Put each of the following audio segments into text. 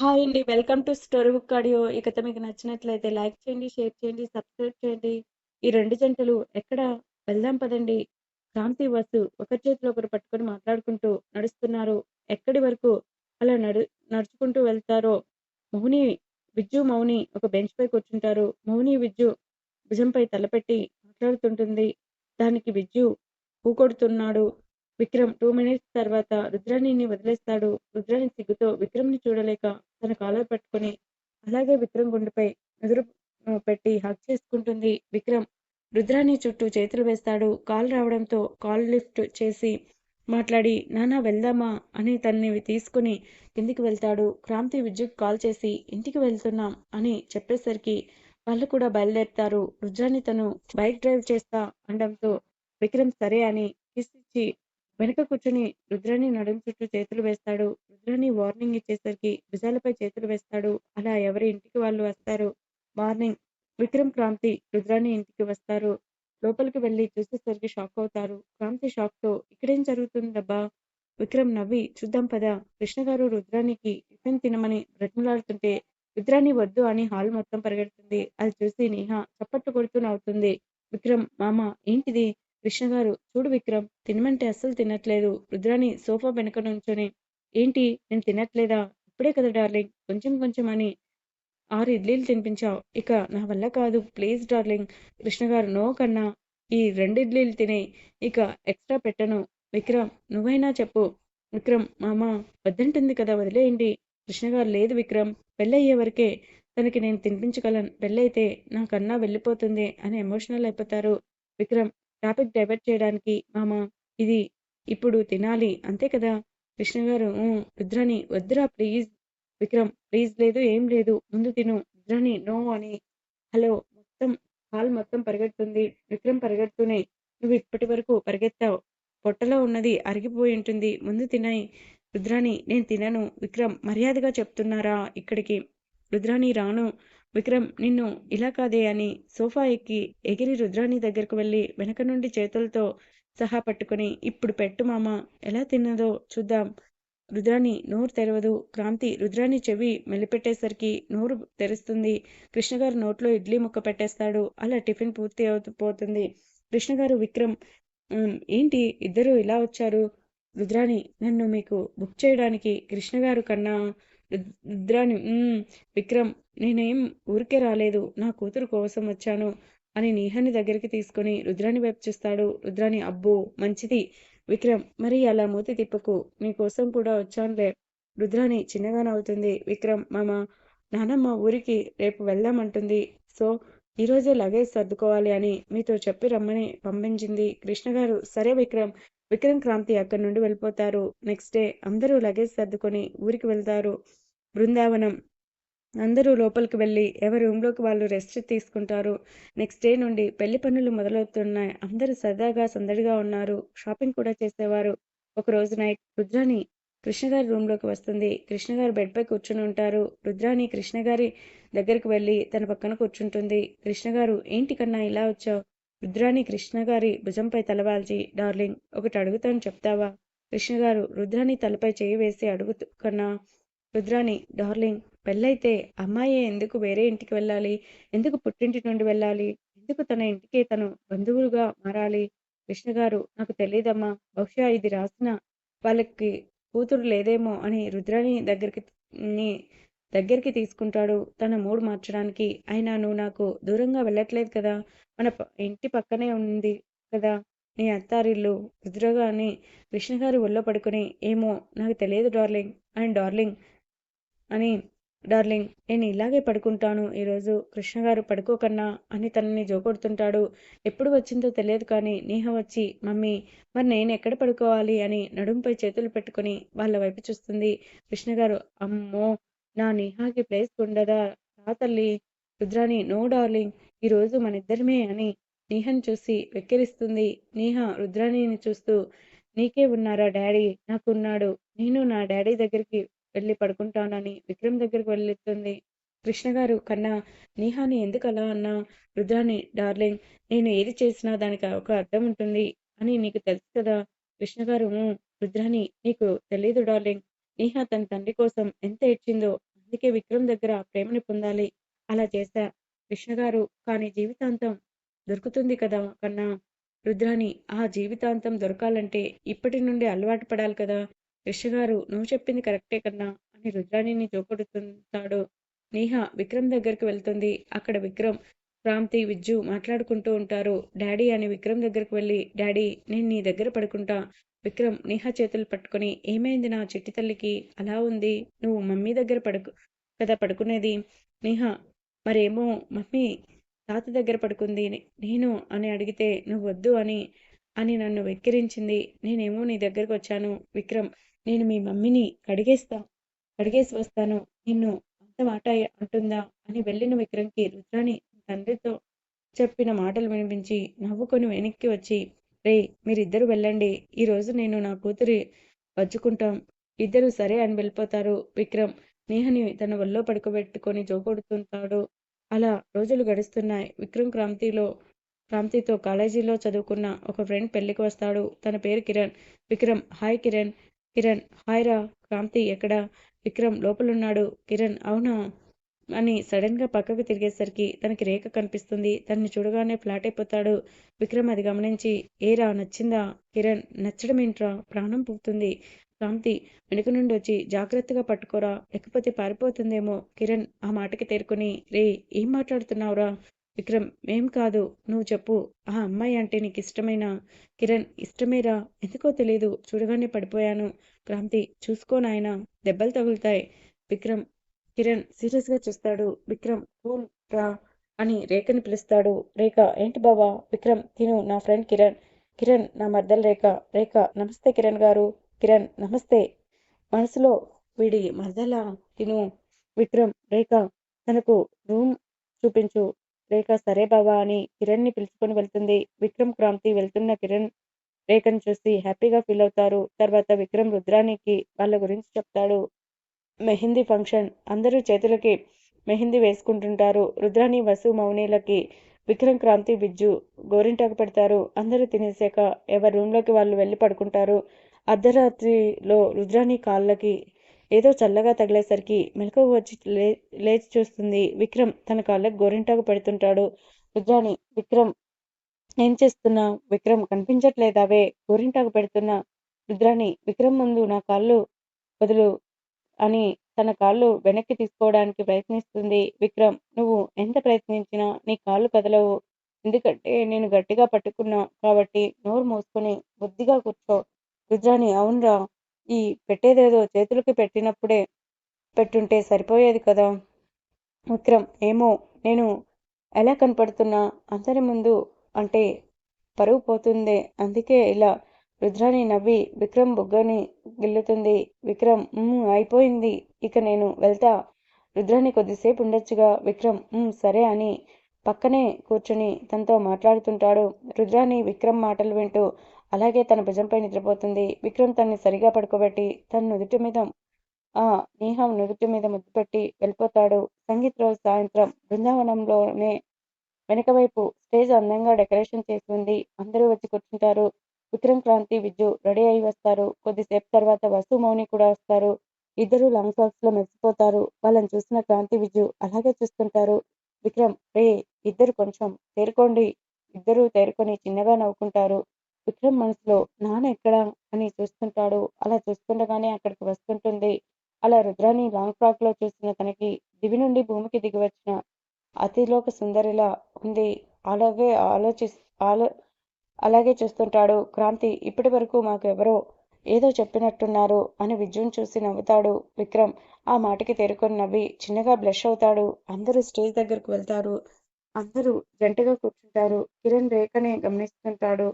Hi అండి. Welcome to story book audio. ఈ కథ మీకు నచ్చినట్లయితే లైక్ చేయండి, షేర్ చేయండి, సబ్స్క్రైబ్ చేయండి. ఈ రెండు జంటలు ఎక్కడ వెళ్దాం పదండి. క్రాంతి, వసు ఒకరి చేతిలో ఒకరు పట్టుకొని మాట్లాడుకుంటూ నడుస్తున్నారు. ఎక్కడి వరకు అలా నడు నడుచుకుంటూ వెళ్తారో మౌని, విజ్జు, మౌని ఒక బెంచ్ పై కూర్చుంటారు. మౌని విజ్జు భుజంపై తలపెట్టి మాట్లాడుతుంటుంది. దానికి విజ్జు ఊకొడుతున్నాడు. విక్రమ్ టూ మినిట్స్ తర్వాత రుద్రాణిని వదిలేస్తాడు. రుద్రాణి సిగ్గుతో విక్రమ్ని చూడలేక తన కాలర్ పట్టుకొని అలాగే విక్రమ్ గుండెపై ఎదురు పెట్టి హక్ చేసుకుంటుంది. విక్రమ్ రుద్రాణి చుట్టూ చేతులు వేస్తాడు. కాల్ రావడంతో కాల్ లిఫ్ట్ చేసి మాట్లాడి నానా వెళ్దామా అని తనని తీసుకుని కిందికి వెళ్తాడు. క్రాంతి విద్యుత్ కాల్ చేసి ఇంటికి వెళ్తున్నాం అని చెప్పేసరికి వాళ్ళు కూడా బయలుదేరుతారు. రుద్రాన్ని తను బైక్ డ్రైవ్ చేస్తా అనడంతో విక్రమ్ సరే అని కిస్ ఇచ్చి వెనక కూర్చుని రుద్రాన్ని నడుము చుట్టూ చేతులు వేస్తాడు. రుద్రాణి వార్నింగ్ ఇచ్చేసరికి భుజాలపై చేతులు వేస్తాడు. అలా ఎవరి ఇంటికి వాళ్ళు వస్తారు. మార్నింగ్ విక్రమ్, క్రాంతి రుద్రాణి ఇంటికి వస్తారు. లోపలికి వెళ్ళి చూసేసరికి షాక్ అవుతారు. క్రాంతి షాక్తో ఇక్కడేం జరుగుతుందబ్బా? విక్రమ్ నవ్వి చూద్దాం పద. కృష్ణగారు రుద్రాణికి టిఫిన్ తినమని బ్రతిమలాడుతుంటే రుద్రాణి వద్దు అని హాల్ మొత్తం పరిగెడుతుంది. అది చూసి నేహ చప్పట్లు కొడుతూ నవ్వుతుంది. విక్రమ్ మామ ఏంటిది? కృష్ణగారు చూడు విక్రమ్ తినమంటే అస్సలు తినట్లేదు. రుద్రాణి సోఫా వెనక నుంచొని ఏంటి నేను తినట్లేదా? ఇప్పుడే కదా డార్లింగ్ కొంచెం కొంచెం అని ఆరు ఇడ్లీలు తినిపించావు. ఇక నా వల్ల కాదు ప్లీజ్ డార్లింగ్. కృష్ణ గారు నో కన్నా ఈ రెండు ఇడ్లీలు తినే ఇక ఎక్స్ట్రా పెట్టను. విక్రమ్ నువ్వైనా చెప్పు. విక్రమ్ మామ వద్దంటుంది కదా వదిలేయండి. కృష్ణగారు లేదు విక్రమ్ పెళ్ళయ్యే వరకే తనకి నేను తినిపించగలను. పెళ్ళైతే నాకన్నా వెళ్ళిపోతుంది అని ఎమోషనల్ అయిపోతారు. విక్రమ్ టాపిక్ డైవర్ట్ చేయడానికి మామ ఇది ఇప్పుడు తినాలి అంతే కదా? కృష్ణగారు గారు వద్దురా ప్లీజ్. విక్రమ్ ప్లీజ్ లేదు ఏం లేదు ముందు తిను. రుద్రాణి నో అని హలో మొత్తం హాల్ మొత్తం పరిగెడుతుంది. విక్రమ్ పరిగెడుతూనే నువ్వు ఇప్పటి వరకు పరిగెత్తావు. పొట్టలో ఉన్నది అరిగిపోయి ఉంటుంది. ముందు తినాయి రుద్రాణి నేను తినను. విక్రమ్ మర్యాదగా చెప్తున్నారా ఇక్కడికి. రుద్రాణి రాను. విక్రమ్ నిన్ను ఇలా కాదే అని సోఫా ఎక్కి ఎగిరి రుద్రాణి దగ్గరకు వెళ్ళి వెనక నుండి చేతులతో సహా పట్టుకొని ఇప్పుడు పెట్టు మామ ఎలా తిన్నదో చూద్దాం. రుద్రాణి నోరు తెరవదు. క్రాంతి రుద్రాణి చెవి మెలిపెట్టేసరికి నోరు తెరుస్తుంది. కృష్ణగారు నోట్లో ఇడ్లీ ముక్క పెట్టేస్తాడు. అలా టిఫిన్ పూర్తి అవుతుంది కృష్ణగారు విక్రమ్ ఏంటి ఇద్దరు ఇలా వచ్చారు? రుద్రాణి నన్ను మీకు బుక్ చేయడానికి కృష్ణగారు కన్నా రుద్రాణి విక్రమ్ నేనేం ఊరికే రాలేదు. నా కూతురు కోసం వచ్చాను అని నీహాని దగ్గరికి తీసుకుని రుద్రాణి వైపు చూస్తాడు. రుద్రాణి అబ్బో మంచిది. విక్రమ్ మరి అలా మూతి తిప్పకు. నీకోసం కూడా వచ్చానులే. రుద్రాణి చిన్నగా నవ్వుతుంది. విక్రమ్ మామ నానమ్మ ఊరికి రేపు వెళ్దామంటుంది. సో ఈరోజే లగేజ్ సర్దుకోవాలి అని మీతో చెప్పి రమ్మని పంపించింది. కృష్ణగారు సరే విక్రమ్. విక్రమ్, క్రాంతి అక్కడి నుండి వెళ్ళిపోతారు. నెక్స్ట్ డే అందరూ లగేజ్ సర్దుకొని ఊరికి వెళ్తారు. బృందావనం అందరూ లోపలికి వెళ్ళి ఎవరి రూమ్లోకి వాళ్ళు రెస్ట్ తీసుకుంటారు. నెక్స్ట్ డే నుండి పెళ్ళి పనులు మొదలవుతున్నాయి. అందరూ సరదాగా సందడిగా ఉన్నారు. షాపింగ్ కూడా చేసేవారు. ఒక రోజు నైట్ రుద్రాణి కృష్ణగారి రూమ్లోకి వస్తుంది. కృష్ణగారు బెడ్పై కూర్చుని ఉంటారు. రుద్రాణి కృష్ణగారి దగ్గరికి వెళ్ళి తన పక్కన కూర్చుంటుంది. కృష్ణగారు ఏంటి కన్నా ఇలా వచ్చావు? రుద్రాణి కృష్ణగారి భుజంపై తలవాల్చి డార్లింగ్ ఒకటి అడుగుతాను చెప్తావా? కృష్ణగారు రుద్రాణి తలపై చేయి వేసి అడుగుతూ కన్నా రుద్రాణి డార్లింగ్ పెళ్ళైతే అమ్మాయే ఎందుకు వేరే ఇంటికి వెళ్ళాలి? ఎందుకు పుట్టింటి నుండి వెళ్ళాలి? ఎందుకు తన ఇంటికే తను బంధువులుగా మారాలి? కృష్ణగారు నాకు తెలియదమ్మా బహుశా ఇది రాసిన వాళ్ళకి కూతురు లేదేమో అని రుద్రాణి దగ్గరికి దగ్గరికి తీసుకుంటాడు తన మూడ్ మార్చడానికి. అయినా నువ్వు నాకు దూరంగా వెళ్ళట్లేదు కదా? మన ఇంటి పక్కనే ఉంది కదా నీ అత్తారిల్లు. రుద్రగాని కృష్ణగారి ఒళ్ళో పడుకుని ఏమో నాకు తెలియదు డార్లింగ్ అండ్ డార్లింగ్ అని డార్లింగ్ నేను ఇలాగే పడుకుంటాను ఈరోజు. కృష్ణగారు పడుకోకన్నా అని తనని జోకొడుతుంటాడు. ఎప్పుడు వచ్చిందో తెలియదు కానీ నేహ వచ్చి మమ్మీ మరి నేను ఎక్కడ పడుకోవాలి అని నడుంపై చేతులు పెట్టుకుని వాళ్ళ వైపు చూస్తుంది. కృష్ణగారు అమ్మో నా నేహాకి ప్లేస్ ఉండదా రా తల్లి. రుద్రాణి నో డార్లింగ్ ఈరోజు మనిద్దరమే అని నీహను చూసి వెక్కిరిస్తుంది. నీహ రుద్రాణిని చూస్తూ నీకే ఉన్నారా డాడీ? నాకున్నాడు. నేను నా డాడీ దగ్గరికి వెళ్ళి పడుకుంటానని విక్రమ్ దగ్గరికి కృష్ణ కృష్ణగారు కన్నా నీహాని ఎందుకు అలా అన్నా? రుద్రాని డార్లింగ్ నేను ఏది చేసినా దానికి ఒక అర్థం ఉంటుంది అని నీకు తెలుసు కదా? కృష్ణగారు గారు రుద్రాని నీకు తెలియదు డార్లింగ్. నీహా తన తండ్రి కోసం ఎంత ఏడ్చిందో అందుకే విక్రమ్ దగ్గర ప్రేమని పొందాలి. అలా చేశా కృష్ణ గారు కానీ జీవితాంతం దొరుకుతుంది కదా కన్నా? రుద్రాని ఆ జీవితాంతం దొరకాలంటే ఇప్పటి నుండి అలవాటు పడాలి కదా? కృష్ణ గారు నువ్వు చెప్పింది కరెక్టే కన్నా అని రుద్రాణిని చూపడుతుంటాడు నేహ విక్రమ్ దగ్గరికి వెళ్తుంది. అక్కడ విక్రమ్ క్రాంతి విజ్జు మాట్లాడుకుంటూ ఉంటారు. డాడీ అని విక్రమ్ దగ్గరికి వెళ్ళి డాడీ నేను నీ దగ్గర పడుకుంటా. విక్రమ్ నేహ చేతులు పట్టుకొని ఏమైంది నా చిట్టి తల్లికి? అలా ఉంది. నువ్వు మమ్మీ దగ్గర పడుకు కదా పడుకునేది? నేహ మరేమో మమ్మీ తాత దగ్గర పడుకుంది. నేను అని అడిగితే నువ్వు వద్దు అని అని నన్ను వెక్కిరించింది. నేనేమో నీ దగ్గరకు వచ్చాను. విక్రమ్ నేను మీ మమ్మీని కడిగేస్తా కడిగేసి వస్తాను. నిన్ను అంత మాట అంటుందా అని వెళ్ళిన విక్రమ్కి రుద్రాణి తండ్రితో చెప్పిన మాటలు వినిపించి నవ్వుకొని వెనక్కి వచ్చి రే మీరిద్దరు వెళ్ళండి. ఈరోజు నేను నా కూతురి వచ్చుకుంటాం ఇద్దరు సరే అని వెళ్ళిపోతారు. విక్రమ్ నేహని తన ఒళ్ళో పడుకోబెట్టుకొని జోకొడుతుంటాడు. అలా రోజులు గడుస్తున్నాయి. విక్రమ్ క్రాంతిలో క్రాంతితో కాలేజీలో చదువుకున్న ఒక ఫ్రెండ్ పెళ్ళికి వస్తాడు. తన పేరు కిరణ్. విక్రమ్ హాయ్ కిరణ్. కిరణ్ హాయ్ రా. క్రాంతి ఎక్కడ? విక్రమ్ లోపలున్నాడు. కిరణ్ అవునా? అని సడన్గా పక్కకు తిరిగేసరికి తనకి రేఖ కనిపిస్తుంది. తనని చూడగానే ఫ్లాట్ అయిపోతాడు. విక్రమ్ అది గమనించి ఏరా నచ్చిందా? కిరణ్ నచ్చడం ఏంట్రా ప్రాణం పోతుంది. క్రాంతి వెనుక నుండి వచ్చి జాగ్రత్తగా పట్టుకోరా. లేకపోతే పారిపోతుందేమో. కిరణ్ ఆ మాటకి తేరుకుని రే ఏం మాట్లాడుతున్నావురా? విక్రమ్ ఏం కాదు నువ్వు చెప్పు. ఆ అమ్మాయి అంటే నీకు ఇష్టమైన కిరణ్ ఇష్టమేరా. ఎందుకో తెలియదు చూడగానే పడిపోయాను. క్రాంతి చూసుకో నాయన. దెబ్బలు తగులుతాయి. విక్రమ్ కిరణ్ సీరియస్గా చూస్తాడు. విక్రమ్ కూల్ రా అని రేఖని పిలుస్తాడు. రేఖ ఏంటి బావా? విక్రమ్ తిను. నా ఫ్రెండ్ కిరణ్. కిరణ్ నా మర్దల రేఖ. రేఖ నమస్తే కిరణ్ గారు. కిరణ్ నమస్తే. మనసులో వీడి మర్దల? తిను. విక్రమ్ రేఖ తనకు రూమ్ చూపించు. రేఖ సరే బావా అని కిరణ్ని పిలుచుకొని వెళ్తుంది. విక్రమ్ క్రాంతి వెళ్తున్న కిరణ్ రేఖను చూసి హ్యాపీగా ఫీల్ అవుతారు. తర్వాత విక్రమ్ రుద్రానికి వాళ్ళ గురించి చెప్తాడు. మెహందీ ఫంక్షన్. అందరూ చేతులకి మెహిందీ వేసుకుంటుంటారు. రుద్రాని వసు మౌనీలకి విక్రమ్ క్రాంతి బిజ్జు గోరింటాకు పెడతారు. అందరూ తినేసాక ఎవరి రూమ్లోకి వాళ్ళు వెళ్ళి పడుకుంటారు. అర్ధరాత్రిలో రుద్రాని కాళ్ళకి ఏదో చల్లగా తగిలేసరికి మెలకువ వచ్చి లే లేచి చూస్తుంది. విక్రమ్ తన కాళ్ళకు గోరింటాకు పెడుతుంటాడు. రుద్రాని విక్రమ్ ఏం చేస్తున్నా విక్రమ్ కనిపించట్లేదావే గోరింటాకు పెడుతున్నా. రుద్రాణి విక్రమ్ ముందు నా కాళ్ళు వదులు అని తన కాళ్ళు వెనక్కి తీసుకోవడానికి ప్రయత్నిస్తుంది. విక్రమ్ నువ్వు ఎంత ప్రయత్నించినా నీ కాళ్ళు కదలవు. ఎందుకంటే నేను గట్టిగా పట్టుకున్నా కాబట్టి నోరు మూసుకొని బుద్ధిగా కూర్చో. రుద్రాణి అవునరా. ఈ పెట్టేదేదో చేతులకి పెట్టినప్పుడే పెట్టుంటే సరిపోయేది కదా? విక్రమ్ ఏమో నేను ఎలా కనపడుతున్నా? అందరి ముందు అంటే పరువు పోతుందే. అందుకే ఇలా రుద్రాని నవ్వి విక్రమ్ బుగ్గని గిల్లుతుంది. విక్రమ్ అయిపోయింది. ఇక నేను వెళ్తా. రుద్రాని కొద్దిసేపు ఉండొచ్చుగా. విక్రమ్ సరే అని పక్కనే కూర్చుని తనతో మాట్లాడుతుంటాడు. రుద్రాని విక్రమ్ మాటలు వింటూ అలాగే తన భుజంపై నిద్రపోతుంది. విక్రమ్ తన్ని సరిగా పడుకోబెట్టి తన నుదుటి మీద ఆ నేహం నుదుటి మీద ముద్దు పెట్టి వెళ్ళిపోతాడు. సంగీత్ రోజు సాయంత్రం బృందావనంలోనే వెనక వైపు స్టేజ్ అందంగా డెకరేషన్ చేసి ఉంది అందరూ వచ్చి కూర్చుంటారు. విక్రమ్ క్రాంతి విద్యు రెడీ అయి వస్తారు. కొద్దిసేపు తర్వాత వసు మౌని కూడా వస్తారు. ఇద్దరు లాంగ్ ఫ్రాక్స్లో మెరిసిపోతారు. వాళ్ళని చూసిన క్రాంతి విద్యు అలాగే చూస్తుంటారు. విక్రమ్ రే ఇద్దరు కొంచెం తేరుకోండి. ఇద్దరు తేరుకొని చిన్నగా నవ్వుకుంటారు. విక్రమ్ మనసులో నాన్న ఎక్కడా అని చూస్తుంటాడు. అలా చూస్తుండగానే అక్కడికి వస్తుంటుంది. అలా రుద్రాని లాంగ్ ఫ్రాక్లో చూసిన తనకి దివి నుండి భూమికి దిగి వచ్చిన అతిలోక సుందరిలా ఉంది. అలాగే ఆలోచి ఆలో అలాగే చూస్తుంటాడు. క్రాంతి ఇప్పటి వరకు మాకెవరో ఏదో చెప్పినట్టున్నారు అని విజయం చూసి నవ్వుతాడు విక్రమ్. ఆ మాటకి తేరుకొని నవ్వి చిన్నగా బ్లష్ అవుతాడు. అందరూ స్టేజ్ దగ్గరకు వెళ్తారు. అందరూ జంటగా కూర్చుంటారు. కిరణ్ రేఖనే గమనిస్తుంటాడు.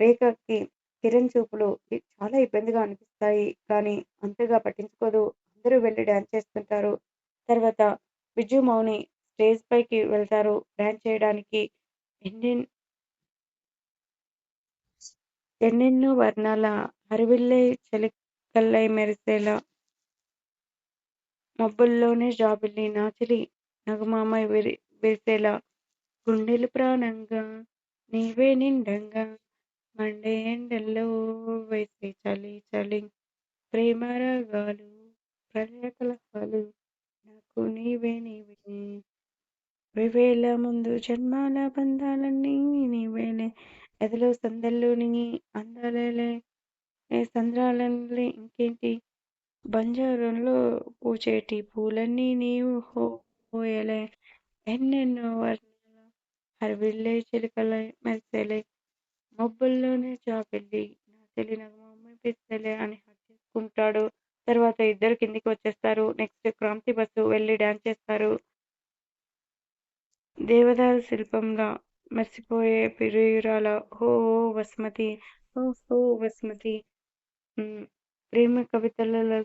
రేఖకి కిరణ్ చూపులు చాలా ఇబ్బందిగా అనిపిస్తాయి. కానీ అంతగా పట్టించుకోదు. అందరూ వెళ్ళి డ్యాన్స్ చేస్తుంటారు. తర్వాత బిజు మౌని స్టేజ్ పైకి వెళ్తారు. డ్యాన్స్ చేయడానికి ఎన్నెన్ ఎన్నెన్నో వర్ణాల హరివిల్లై చలికల్లై మెరిసేలా మబ్బుల్లోనే జాబిల్లి నాచిలి నగమామై విరి విరిసేలా గుండెలు ప్రాణంగా నీవే నిండంగా మండే ఎండల్లో వేసే చలి చలి. ప్రేమ రాగాలు ప్రళయ కలహాలు నీవే వివేల ముందు జన్మాల బంధాలన్నీ నీవేలే. ఎదలో సందల్లోని అందాలేలే. ఏ సంద్రాలన్నీ ఇంకేంటి? బంజారంలో పూచేటి పూలన్నీ నీవు హోయలే. ఎన్నెన్నో వర్ణాల హరివిల్లే చిలుకలే మెరిసేలే. మబ్బుల్లోనే జాబిల్లి నా చెలి నగమమ్మ పిస్తలే అని హక్ చేసుకుంటాడు. తర్వాత ఇద్దరు కిందికి వచ్చేస్తారు. నెక్స్ట్ క్రాంతి బస్సు వెళ్ళి డాన్స్ చేస్తారు. దేవదారు శిల్పంలా మర్చిపోయే ప్రియురాల హో ఓ వసుమతి. హో హో వసుమతి. ప్రేమ కవితలలో